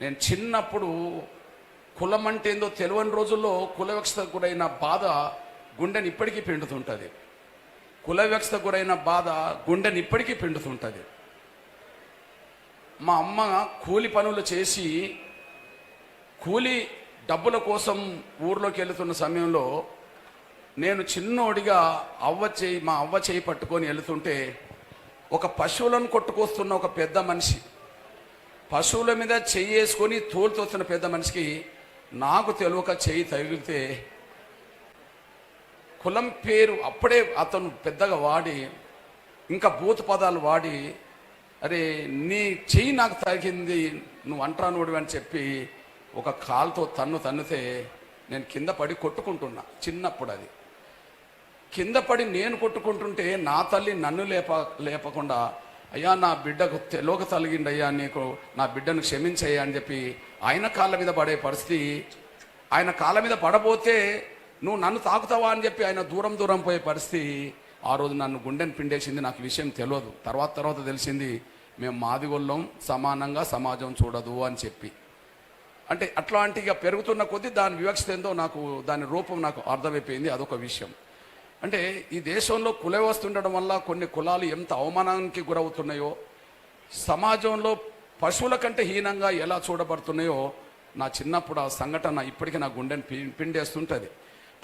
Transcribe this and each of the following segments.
నేను చిన్నప్పుడు కులం అంటే ఏందో తెలియని రోజుల్లో కుల గురైన బాధ గుండెని ఇప్పటికీ పిండుతుంటుంది. కుల వివక్షతకు గురైన బాధ గుండెని ఇప్పటికీ పిండుతుంటుంది. మా అమ్మ కూలి పనులు చేసి కూలి డబ్బుల కోసం ఊర్లోకి వెళుతున్న సమయంలో నేను చిన్నోడిగా అవ్వ చేయి మా అవ్వ చేయి పట్టుకొని వెళుతుంటే ఒక పశువులను కొట్టుకొస్తున్న ఒక పెద్ద మనిషి పశువుల మీద చెయ్యి వేసుకొని తోలుతోస్తున్న పెద్ద మనిషికి నాకు తెలియక చెయ్యి తగిలితే కులం పేరు అప్పుడే అతను పెద్దగా వాడి ఇంకా భూత పదాలు వాడి అరే నీ చెయ్యి నాకు తగిలింది నువ్వు అంటానుడు అని చెప్పి ఒక కాలుతో తన్ను తన్నుతే నేను కింద పడి కొట్టుకుంటున్నా చిన్నప్పుడు అది. కింద పడి నేను కొట్టుకుంటుంటే నా తల్లి నన్ను లేప లేపకుండా అయ్యా నా బిడ్డకు తెలోక తలిగిండి అయ్యా నీకు నా బిడ్డను క్షమించయ్యా అని చెప్పి ఆయన కాళ్ళ మీద పడే పరిస్థితి ఆయన కాళ్ళ మీద పడబోతే నువ్వు నన్ను తాకుతావా అని చెప్పి ఆయన దూరం దూరం పోయే పరిస్థితి ఆ రోజు నన్ను గుండెను పిండేసింది నాకు విషయం తెలియదు తర్వాత తర్వాత తెలిసింది మేము మాదిగొల్లం సమానంగా సమాజం చూడదు అని చెప్పి. అంటే అట్లాంటి పెరుగుతున్న కొద్దీ దాని వివక్షత ఏందో నాకు దాని రూపం నాకు అర్థమైపోయింది అదొక విషయం. అంటే ఈ దేశంలో కుల వస్తుండడం వల్ల కొన్ని కులాలు ఎంత అవమానానికి గురవుతున్నాయో సమాజంలో పశువుల కంటే హీనంగా ఎలా చూడబడుతున్నాయో నా చిన్నప్పుడు ఆ సంఘటన ఇప్పటికీ నా గుండెని పి- పిండేస్తుంటుంది.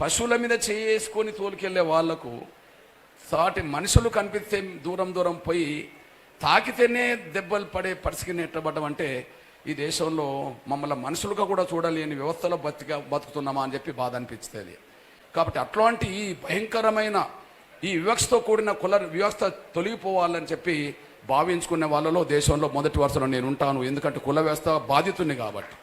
పశువుల మీద చేసుకొని తోలుకెళ్ళే వాళ్ళకు సాటి మనుషులు కనిపిస్తే దూరం దూరం పోయి తాకితేనే దెబ్బలు పడే పరిస్థితి నెట్టబడ్డం అంటే ఈ దేశంలో మమ్మల్ని మనుషులుగా కూడా చూడలేని వ్యవస్థలో బతిక బతుకుతున్నామా అని చెప్పి బాధ అనిపిస్తుంది. కాబట్టి అట్లాంటి ఈ భయంకరమైన ఈ వివక్షతో కూడిన కుల వ్యవస్థ తొలగిపోవాలని చెప్పి భావించుకునే వాళ్ళలో దేశంలో మొదటి వరుసలో నేను ఉంటాను. ఎందుకంటే కుల వ్యవస్థ బాధితుని కాబట్టి.